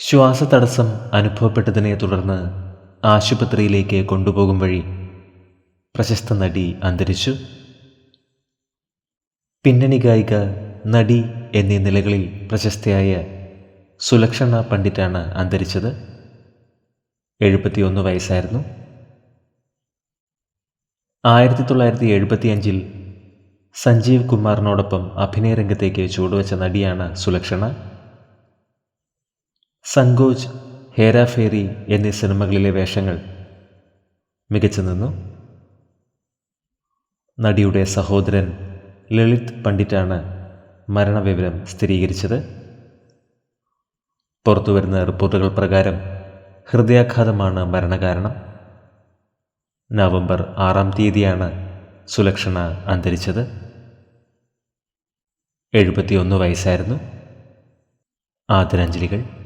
ശ്വാസതടസ്സം അനുഭവപ്പെട്ടതിനെ തുടർന്ന് ആശുപത്രിയിലേക്ക് കൊണ്ടുപോകും വഴി പ്രശസ്ത നടി അന്തരിച്ചു. പിന്നണി ഗായിക നടി എന്നീ നിലകളിൽ പ്രശസ്തയായ സുലക്ഷണ പണ്ഡിറ്റാണ് അന്തരിച്ചത്. എഴുപത്തിയൊന്ന് വയസ്സായിരുന്നു. ആയിരത്തി തൊള്ളായിരത്തി എഴുപത്തിയഞ്ചിൽ സഞ്ജീവ് കുമാറിനോടൊപ്പം അഭിനയ രംഗത്തേക്ക് ചുവടുവെച്ച നടിയാണ് സുലക്ഷണ. സങ്കോച് ഹേരാഫേരി എന്നീ സിനിമകളിലെ വേഷങ്ങൾ മികച്ചു നിന്നു. നടിയുടെ സഹോദരൻ ലളിത് പണ്ഡിറ്റാണ് മരണവിവരം സ്ഥിരീകരിച്ചത്. പുറത്തുവരുന്ന റിപ്പോർട്ടുകൾ പ്രകാരം ഹൃദയാഘാതമാണ് മരണകാരണം. നവംബർ ആറാം തീയതിയാണ് സുലക്ഷണ അന്തരിച്ചത്. എഴുപത്തിയൊന്ന് വയസ്സായിരുന്നു. ആദരാഞ്ജലികൾ.